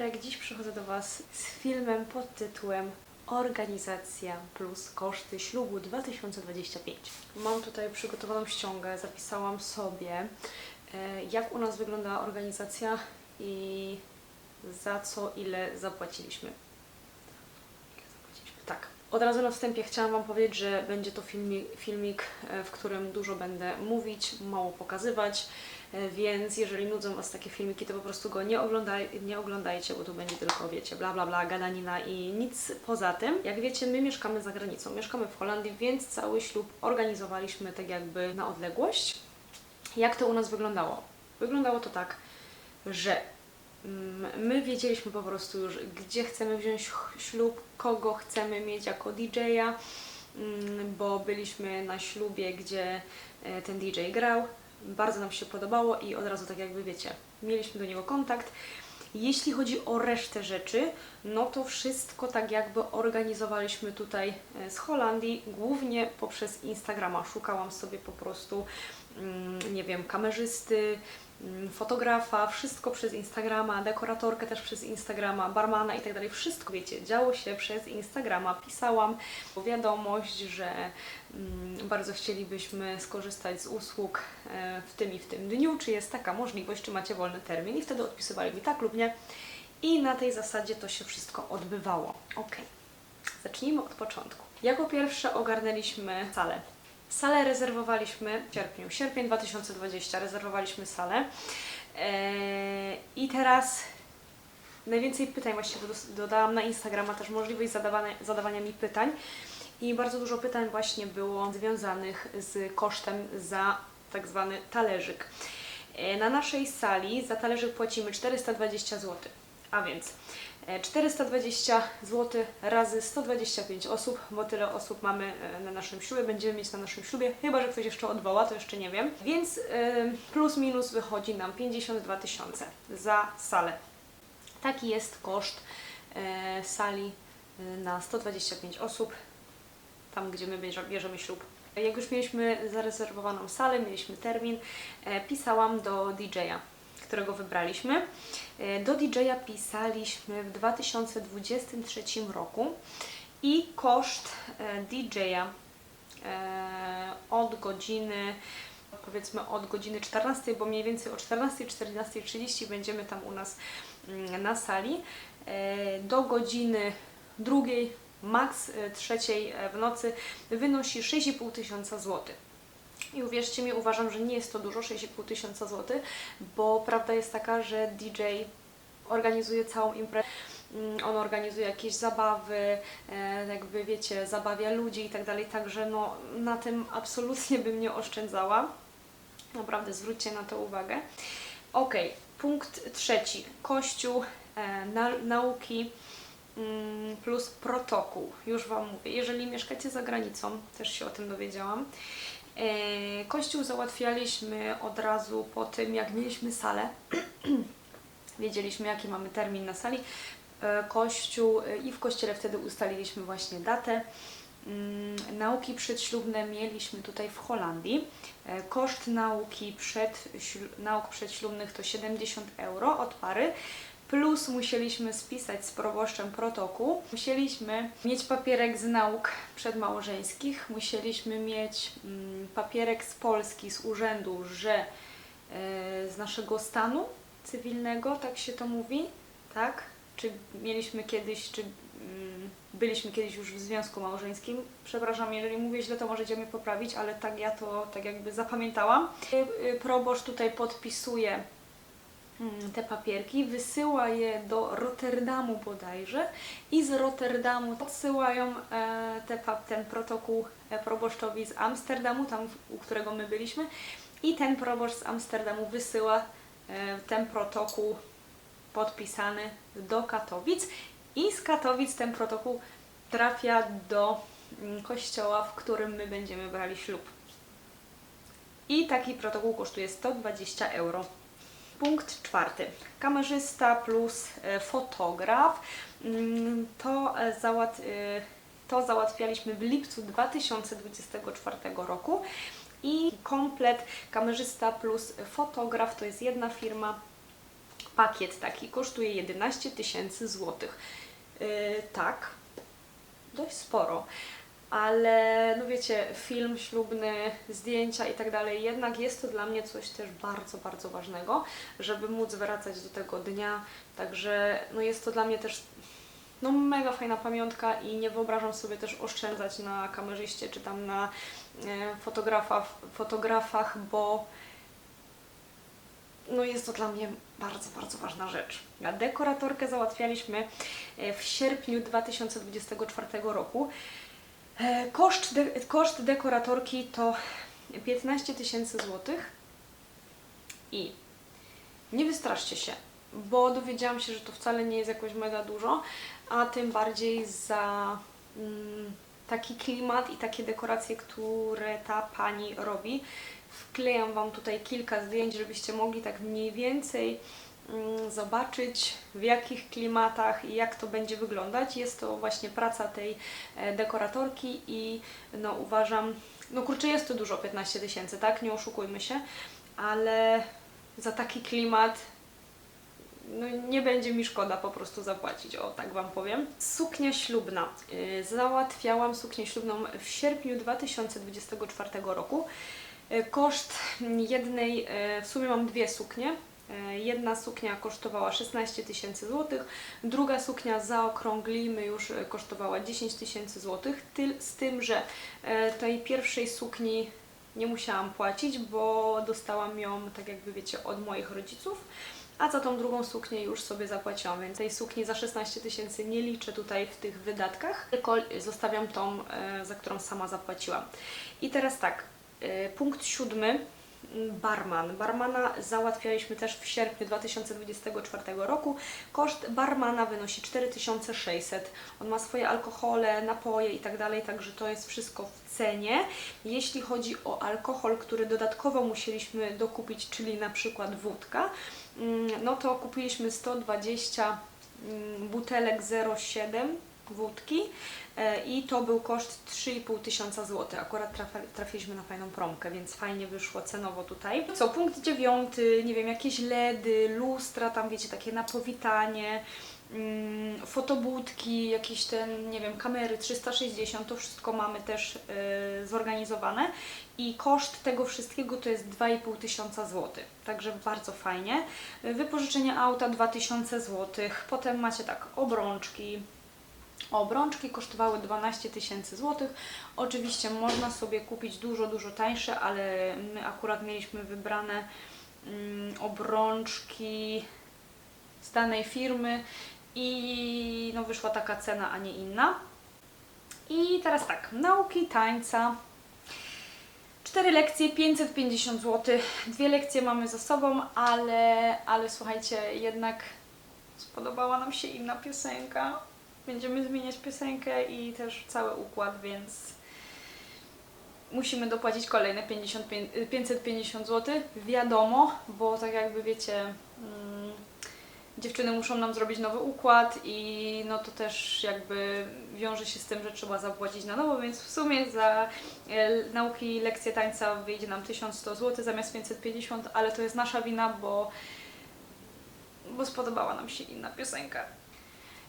Kacperek. Dziś przychodzę do Was z filmem pod tytułem Organizacja plus koszty ślubu 2025. Mam tutaj przygotowaną ściągę, zapisałam sobie e, jak u nas wygląda organizacja i za co ile zapłaciliśmy. Tak. Od razu na wstępie chciałam Wam powiedzieć, że będzie to filmik, filmik, e, w którym dużo będę mówić, mało pokazywać, więc jeżeli nudzą Was takie filmiki, to po prostu go nie, oglądaj, nie oglądajcie, bo tu będzie tylko, wiecie, bla bla bla, gadanina i nic poza tym. Jak wiecie, my mieszkamy za granicą, mieszkamy w Holandii, więc cały ślub organizowaliśmy tak jakby na odległość. Jak to u nas wyglądało? Wyglądało to tak, że Mm, My wiedzieliśmy po prostu już, gdzie chcemy wziąć ślub, kogo chcemy mieć jako DJ-a, mm, bo byliśmy na ślubie, gdzie e, ten DJ grał. Bardzo nam się podobało i od razu, tak jakby wiecie, mieliśmy do niego kontakt. Jeśli chodzi o resztę rzeczy, no to wszystko tak jakby organizowaliśmy tutaj e, z Holandii, głównie poprzez Instagrama. Szukałam sobie po prostu, mm, nie wiem, kamerzysty, mm, fotografa, wszystko przez Instagrama, dekoratorkę też przez Instagrama, barmana i tak dalej. Wszystko, wiecie, działo się przez Instagrama. Pisałam wiadomość, że mm, bardzo chcielibyśmy skorzystać z usług e, w tym i w tym dniu, czy jest taka możliwość, czy macie wolny termin i wtedy odpisywali mi tak lub nie. I na tej zasadzie to się wszystko odbywało. Ok, zacznijmy od początku. Jako pierwsze ogarnęliśmy salę. Salę rezerwowaliśmy w sierpniu, sierpień 2020 rezerwowaliśmy salę. Eee, I teraz najwięcej pytań właściwie dodałam na Instagrama też możliwość zadawania, zadawania mi pytań i bardzo dużo pytań właśnie było związanych z kosztem za tak zwany talerzyk. E, Na naszej sali za talerzyk płacimy 420 zł, a więc e, 420 zł razy 125 osób, bo tyle osób mamy e, na naszym ślubie, będziemy mieć na naszym ślubie, chyba że ktoś jeszcze odwoła, to jeszcze nie wiem. Więc e, plus minus wychodzi nam 52 tysiące za salę. Taki jest koszt e, sali e, na 125 osób, tam gdzie my bierze- bierzemy ślub. Jak już mieliśmy zarezerwowaną salę, mieliśmy termin, e, pisałam do DJ-a, którego wybraliśmy. E, do DJ-a pisaliśmy w 2023 roku i koszt e, DJ-a e, od godziny powiedzmy od godziny 14, bo mniej więcej o 14, 14.30 będziemy tam u nas mm, na sali do godziny drugiej, maks trzeciej w nocy wynosi 6,5 tysiąca złotych. I uwierzcie mi, uważam, że nie jest to dużo, 6,5 tysiąca złotych, bo prawda jest taka, że DJ organizuje całą imprezę. Mm, On organizuje jakieś zabawy, e, jakby wiecie, zabawia ludzi i tak dalej, także no, na tym absolutnie bym nie oszczędzała. Naprawdę zwróćcie na to uwagę. Ok, punkt trzeci. Kościół, e, na, nauki mm, plus protokół. Już Wam mówię, jeżeli mieszkacie za granicą, też się o tym dowiedziałam. E, kościół załatwialiśmy od razu po tym, jak mieliśmy salę. Wiedzieliśmy, jaki mamy termin na sali. E, Kościół e, i w kościele wtedy ustaliliśmy właśnie datę. Mm, Nauki przedślubne mieliśmy tutaj w Holandii. Koszt nauki przed, nauk przedślubnych to 70 euro od pary. Plus musieliśmy spisać z proboszczem protokół. Musieliśmy mieć papierek z nauk przedmałżeńskich. Musieliśmy mieć mm, papierek z Polski, z urzędu, że e, z naszego stanu cywilnego, tak się to mówi, tak? Czy mieliśmy kiedyś, czy mm, byliśmy kiedyś już w związku małżeńskim. Przepraszam, jeżeli mówię źle, to możecie mnie poprawić, ale tak ja to tak jakby zapamiętałam. Y, Proboszcz tutaj podpisuje te papierki, wysyła je do Rotterdamu bodajże i z Rotterdamu odsyłają e, te, ten protokół e, proboszczowi z Amsterdamu, tam u którego my byliśmy i ten proboszcz z Amsterdamu wysyła e, ten protokół podpisany do Katowic i z Katowic ten protokół trafia do mm, kościoła, w którym my będziemy brali ślub. I taki protokół kosztuje 120 euro. Punkt czwarty. Kamerzysta plus e, fotograf. Mm, To, e, załat, e, to załatwialiśmy w lipcu 2024 roku. I komplet kamerzysta plus fotograf to jest jedna firma. pakiet taki kosztuje 11 tysięcy złotych. Tak, dość sporo. Ale no wiecie, film ślubny, zdjęcia i tak dalej, jednak jest to dla mnie coś też bardzo, bardzo ważnego, żeby móc wracać do tego dnia. Także no jest to dla mnie też no mega fajna pamiątka i nie wyobrażam sobie też oszczędzać na kamerzyście czy tam na e, fotografach, fotografach, bo no jest to dla mnie bardzo, bardzo ważna rzecz. A dekoratorkę załatwialiśmy e, w sierpniu 2024 roku. E, Koszt, de, koszt dekoratorki to 15 tysięcy złotych i nie wystraszcie się, bo dowiedziałam się, że to wcale nie jest jakoś mega dużo, a tym bardziej za mm, taki klimat i takie dekoracje, które ta pani robi. Wklejam Wam tutaj kilka zdjęć, żebyście mogli tak mniej więcej zobaczyć w jakich klimatach i jak to będzie wyglądać. Jest to właśnie praca tej e, dekoratorki i no uważam, no kurczę jest to dużo, 15 tysięcy, tak? Nie oszukujmy się, ale za taki klimat no nie będzie mi szkoda po prostu zapłacić, o tak Wam powiem. Suknia ślubna. Yy, Załatwiałam suknię ślubną w sierpniu 2024 roku. Yy, Koszt jednej, yy, w sumie mam dwie suknie. Yy, Jedna suknia kosztowała 16 tysięcy złotych, druga suknia zaokrąglimy już yy, kosztowała 10 tysięcy złotych, z tym, że yy, tej pierwszej sukni nie musiałam płacić, bo dostałam ją, tak jakby wiecie, od moich rodziców a za tą drugą suknię już sobie zapłaciłam, więc tej sukni za 16 tysięcy nie liczę tutaj w tych wydatkach, tylko zostawiam tą, e, za którą sama zapłaciłam. I teraz tak, e, punkt siódmy, barman. Barmana załatwialiśmy też w sierpniu 2024 roku. Koszt barmana wynosi 4600. On ma swoje alkohole, napoje i tak także to jest wszystko w cenie. Jeśli chodzi o alkohol, który dodatkowo musieliśmy dokupić, czyli na przykład wódka, mm, no to kupiliśmy 120 mm, butelek 0,7 wódki e, i to był koszt 3,5 tysiąca złotych. Akurat trafi- trafiliśmy na fajną promkę, więc fajnie wyszło cenowo tutaj. Co, punkt dziewiąty, nie wiem, jakieś LEDy, lustra, tam wiecie, takie na powitanie, mm, fotobudki, jakieś ten, nie wiem, kamery 360, to wszystko mamy też e, zorganizowane i koszt tego wszystkiego to jest 2,5 tysiąca złotych, także bardzo fajnie. Wypożyczenie auta 2000 złotych, potem macie tak, obrączki, Obrączki kosztowały 12 tysięcy złotych. Oczywiście można sobie kupić dużo, dużo tańsze, ale my akurat mieliśmy wybrane mm, obrączki z danej firmy i no wyszła taka cena, a nie inna. I teraz tak, nauki tańca. Cztery lekcje, 550 zł. Dwie lekcje mamy za sobą, ale, ale słuchajcie, jednak spodobała nam się inna piosenka. Będziemy zmieniać piosenkę i też cały układ, więc musimy dopłacić kolejne 55, y, 550 zł. Wiadomo, bo tak jakby wiecie, mm, dziewczyny muszą nam zrobić nowy układ i no to też jakby wiąże się z tym, że trzeba zapłacić na nowo, więc w sumie za e, nauki lekcje tańca wyjdzie nam 1100 zł zamiast 550, ale to jest nasza wina, bo, bo spodobała nam się inna piosenka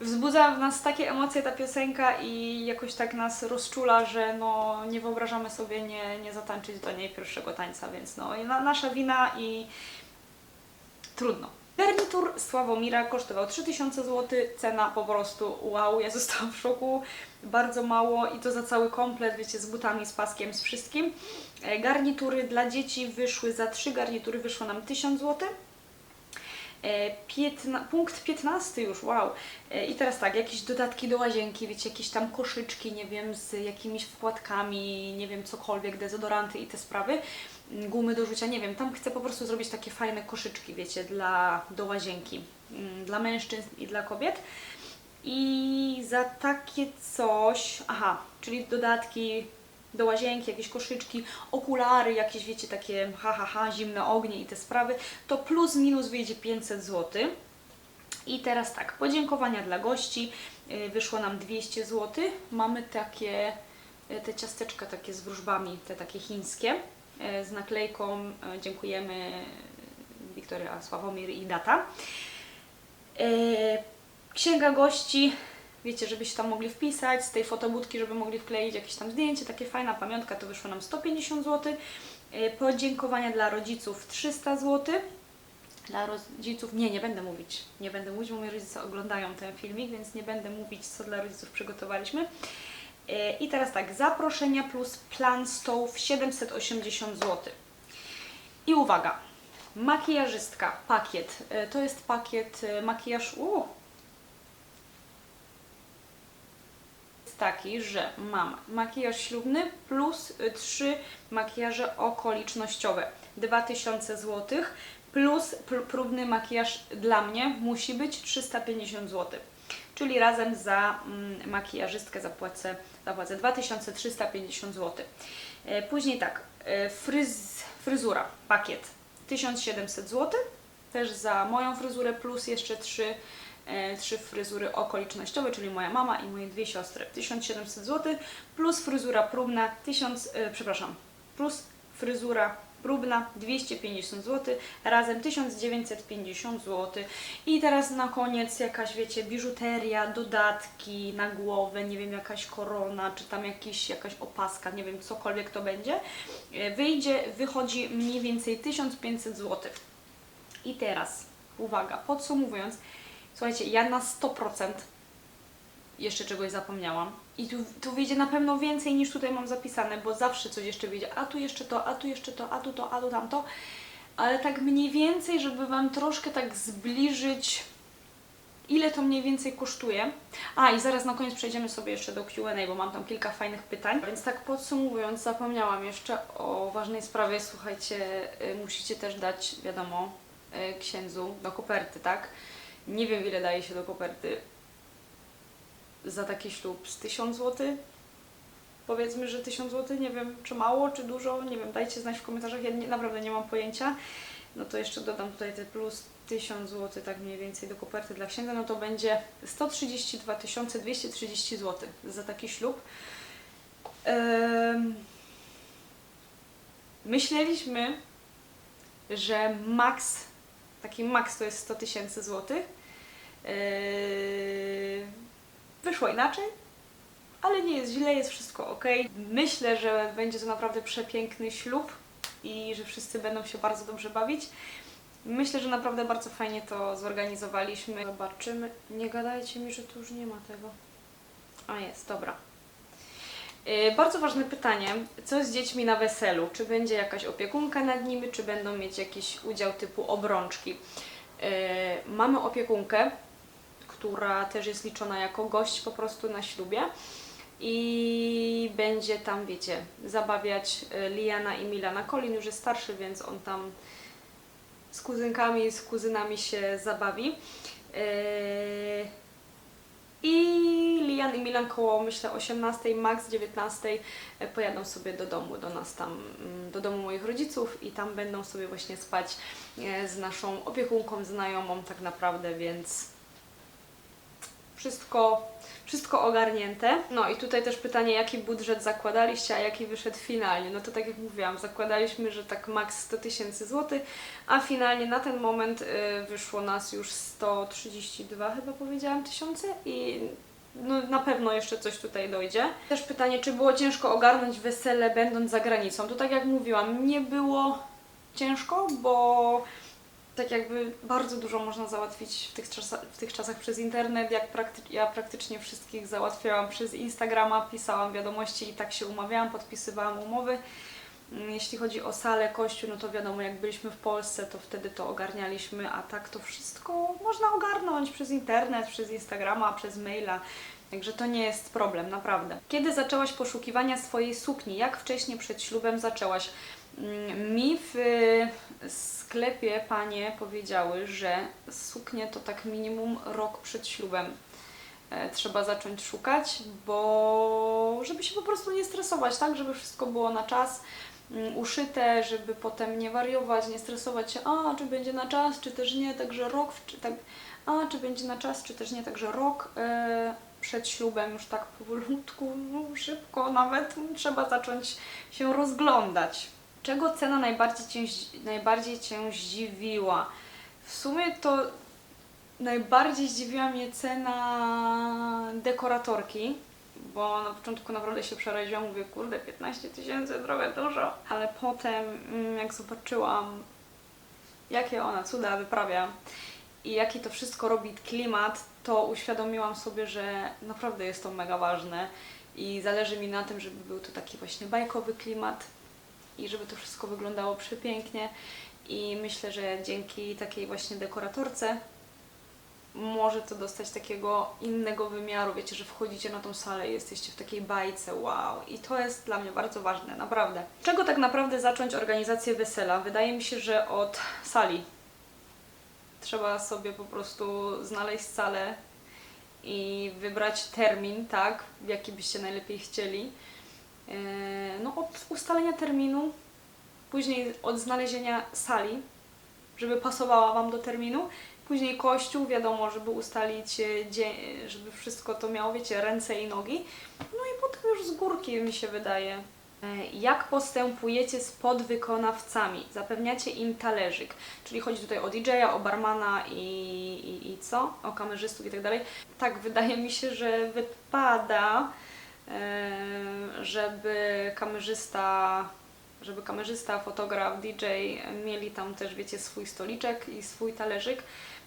wzbudza w nas takie emocje ta piosenka i jakoś tak nas rozczula, że no nie wyobrażamy sobie nie, nie zatańczyć do niej pierwszego tańca, więc no nasza wina i trudno. Garnitur Sławomira kosztował 3000 zł, cena po prostu wow, ja zostałam w szoku, bardzo mało i to za cały komplet, wiecie, z butami, z paskiem, z wszystkim. E, Garnitury dla dzieci wyszły, za trzy garnitury wyszło nam 1000 zł. Piętna, punkt 15 już, wow. E, I teraz tak, jakieś dodatki do łazienki, wiecie, jakieś tam koszyczki, nie wiem, z jakimiś wkładkami, nie wiem, cokolwiek, dezodoranty i te sprawy, mm, gumy do rzucia, nie wiem, tam chcę po prostu zrobić takie fajne koszyczki, wiecie, dla, do łazienki, mm, dla mężczyzn i dla kobiet. I za takie coś, aha, czyli dodatki do łazienki, jakieś koszyczki, okulary, jakieś wiecie, takie ha, ha, ha, zimne ognie i te sprawy, to plus minus wyjdzie 500 zł. I teraz tak, podziękowania dla gości, y, wyszło nam 200 zł. Mamy takie, y, te ciasteczka takie z wróżbami, te takie chińskie, y, z naklejką dziękujemy Wiktoria Sławomir i data. Księga gości, wiecie, żebyście tam mogli wpisać, z tej fotobudki, żeby mogli wkleić jakieś tam zdjęcie, takie fajna pamiątka, to wyszło nam 150 zł. E, Podziękowania dla rodziców 300 zł. Dla rodziców, nie, nie będę mówić, nie będę mówić, bo moi rodzice oglądają ten filmik, więc nie będę mówić, co dla rodziców przygotowaliśmy. E, I teraz tak, zaproszenia plus plan stołów 780 zł. I uwaga, makijażystka, pakiet. E, To jest pakiet makijaż. Taki, że mam makijaż ślubny plus y, trzy makijaże okolicznościowe. 2000 zł plus pr- próbny makijaż dla mnie musi być 350 zł. Czyli razem za mm, makijażystkę zapłacę, zapłacę 2350 zł. E, Później tak, e, fryz, fryzura, pakiet 1700 zł, też za moją fryzurę plus jeszcze trzy e, trzy fryzury okolicznościowe, czyli moja mama i moje dwie siostry. 1700 zł plus fryzura próbna 1000, e, przepraszam, plus fryzura próbna 250 zł, razem 1950 zł. I teraz na koniec jakaś, wiecie, biżuteria, dodatki na głowę, nie wiem, jakaś korona, czy tam jakiś, jakaś opaska, nie wiem, cokolwiek to będzie. E, Wyjdzie, wychodzi mniej więcej 1500 zł. I teraz, uwaga, podsumowując, słuchajcie, ja na 100% jeszcze czegoś zapomniałam. I tu, tu wyjdzie na pewno więcej niż tutaj mam zapisane, bo zawsze coś jeszcze wyjdzie. A tu jeszcze to, a tu jeszcze to, a tu to, a tu tamto. Ale tak mniej więcej, żeby Wam troszkę tak zbliżyć, ile to mniej więcej kosztuje. A i zaraz na koniec przejdziemy sobie jeszcze do QA, bo mam tam kilka fajnych pytań. Więc tak podsumowując, zapomniałam jeszcze o ważnej sprawie. Słuchajcie, y, musicie też dać, wiadomo, y, księdzu do koperty, tak? Nie wiem, ile daje się do koperty za taki ślub z 1000 zł. Powiedzmy, że 1000 zł, nie wiem czy mało, czy dużo, nie wiem, dajcie znać w komentarzach, ja nie, naprawdę nie mam pojęcia. No to jeszcze dodam tutaj te plus 1000 zł, tak mniej więcej do koperty dla księdza, no to będzie 132 230 zł za taki ślub. Em, myśleliśmy, że maks, taki maks to jest 100 tysięcy złotych. Yy, wyszło inaczej, ale nie jest źle, jest wszystko ok. Myślę, że będzie to naprawdę przepiękny ślub i że wszyscy będą się bardzo dobrze bawić. Myślę, że naprawdę bardzo fajnie to zorganizowaliśmy. Zobaczymy. Nie gadajcie mi, że tu już nie ma tego. A jest, dobra. Yy, Bardzo ważne pytanie, co z dziećmi na weselu? Czy będzie jakaś opiekunka nad nimi, czy będą mieć jakiś udział typu obrączki? Yy, Mamy opiekunkę, która też jest liczona jako gość po prostu na ślubie i będzie tam, wiecie, zabawiać y, Liana i Milana. Colin już jest starszy, więc on tam z kuzynkami, z kuzynami się zabawi. I Lian i Milan koło, myślę, 18, max 19 e, pojadą sobie do domu, do nas tam, mm, do domu moich rodziców i tam będą sobie właśnie spać e, z naszą opiekunką, znajomą tak naprawdę, więc wszystko, wszystko ogarnięte. No i tutaj też pytanie, jaki budżet zakładaliście, a jaki wyszedł finalnie. No to tak jak mówiłam, zakładaliśmy, że tak maks 100 tysięcy złotych, a finalnie na ten moment y, wyszło nas już 132 chyba powiedziałam tysiące i no, na pewno jeszcze coś tutaj dojdzie. Też pytanie, czy było ciężko ogarnąć wesele będąc za granicą. To tak jak mówiłam, nie było ciężko, bo tak jakby bardzo dużo można załatwić w tych, w tych czasach przez internet. Jak prakty- ja praktycznie wszystkich załatwiałam przez Instagrama, pisałam wiadomości i tak się umawiałam, podpisywałam umowy. Mm, Jeśli chodzi o salę, kościół, no to wiadomo, jak byliśmy w Polsce, to wtedy to ogarnialiśmy, a tak to wszystko można ogarnąć przez internet, przez Instagrama, przez maila. Także to nie jest problem, naprawdę. Kiedy zaczęłaś poszukiwania swojej sukni? Jak wcześnie przed ślubem zaczęłaś? Mm, Mi w sklepie panie powiedziały, że suknię to tak minimum rok przed ślubem e, trzeba zacząć szukać, bo żeby się po prostu nie stresować, tak? Żeby wszystko było na czas mm, uszyte, żeby potem nie wariować, nie stresować się, a czy będzie na czas, czy też nie, także rok, czy tak, a czy będzie na czas, czy też nie, także rok e, przed ślubem już tak powolutku, no, szybko nawet trzeba zacząć się rozglądać. Czego cena najbardziej cię, najbardziej cię zdziwiła? W sumie to Najbardziej zdziwiła mnie cena dekoratorki, bo na początku naprawdę się przeraziłam, mówię, kurde, 15 tysięcy, trochę dużo. Ale potem, mm, jak zobaczyłam, jakie ona cuda wyprawia i jaki to wszystko robi klimat, to uświadomiłam sobie, że naprawdę jest to mega ważne i zależy mi na tym, żeby był to taki właśnie bajkowy klimat i żeby to wszystko wyglądało przepięknie i myślę, że dzięki takiej właśnie dekoratorce może to dostać takiego innego wymiaru. Wiecie, że wchodzicie na tą salę i jesteście w takiej bajce, wow. I to jest dla mnie bardzo ważne, naprawdę. Czego tak naprawdę zacząć organizację wesela? Wydaje mi się, że od sali. Trzeba sobie po prostu znaleźć salę i wybrać termin, tak, jaki byście najlepiej chcieli. Eee, No od ustalenia terminu, później od znalezienia sali, żeby pasowała Wam do terminu, później kościół, wiadomo, żeby ustalić, e, żeby wszystko to miało, wiecie, ręce i nogi, no i potem już z górki mi się wydaje. E, Jak postępujecie z podwykonawcami? Zapewniacie im talerzyk, czyli chodzi tutaj o DJ-a, o barmana i, i, i co? O kamerzystów i tak dalej. Tak, wydaje mi się, że wypada, e, żeby kamerzysta żeby kamerzysta, fotograf, DJ mieli tam też, wiecie, swój stoliczek i swój talerzyk,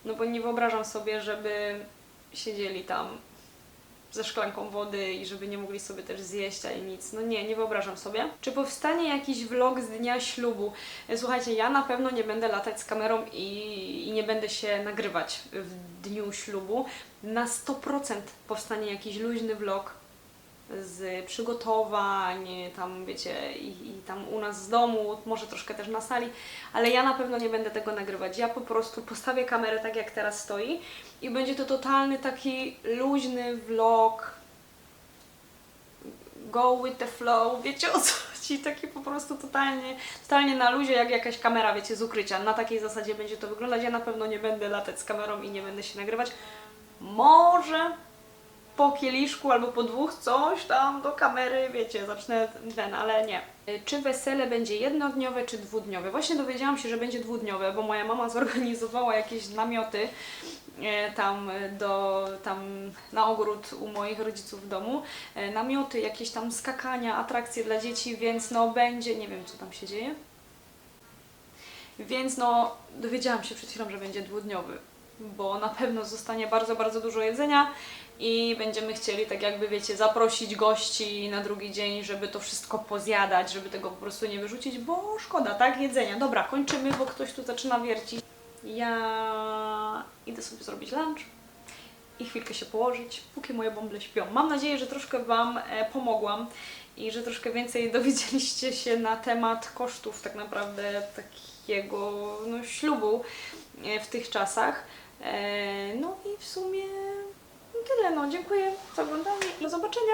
no bo nie wyobrażam sobie, żeby siedzieli tam ze szklanką wody i żeby nie mogli sobie też zjeść, ani nic. No nie, nie wyobrażam sobie. Czy powstanie jakiś vlog z dnia ślubu? E, Słuchajcie, ja na pewno nie będę latać z kamerą i, i nie będę się nagrywać w dniu ślubu. Na 100% powstanie jakiś luźny vlog z przygotowań, tam wiecie, i, i tam u nas z domu, może troszkę też na sali, ale ja na pewno nie będę tego nagrywać. Ja po prostu postawię kamerę tak jak teraz stoi i będzie to totalny taki luźny vlog. Go with the flow, wiecie o co chodzi? Taki po prostu totalnie, totalnie na luzie, jak jakaś kamera, wiecie, z ukrycia. Na takiej zasadzie będzie to wyglądać. Ja na pewno nie będę latać z kamerą i nie będę się nagrywać. Może po kieliszku albo po dwóch coś tam do kamery, wiecie, zacznę ten, ale nie. Czy wesele będzie jednodniowe czy dwudniowe? Właśnie dowiedziałam się, że będzie dwudniowe, bo moja mama zorganizowała jakieś namioty e, tam do, tam na ogród u moich rodziców w domu, namioty, jakieś tam skakania, atrakcje dla dzieci, więc no będzie, nie wiem co tam się dzieje. Więc no dowiedziałam się przed chwilą, że będzie dwudniowy, bo na pewno zostanie bardzo, bardzo dużo jedzenia i będziemy chcieli, tak jakby wiecie, zaprosić gości na drugi dzień, żeby to wszystko pozjadać, żeby tego po prostu nie wyrzucić, bo szkoda, tak, jedzenia. Dobra, kończymy, bo ktoś tu zaczyna wiercić. Ja idę sobie zrobić lunch i chwilkę się położyć, póki moje bąble śpią. Mam nadzieję, że troszkę Wam e, pomogłam i że troszkę więcej dowiedzieliście się na temat kosztów tak naprawdę takiego no, ślubu e, w tych czasach. E, No i w sumie tyle. No, dziękuję za oglądanie i do zobaczenia.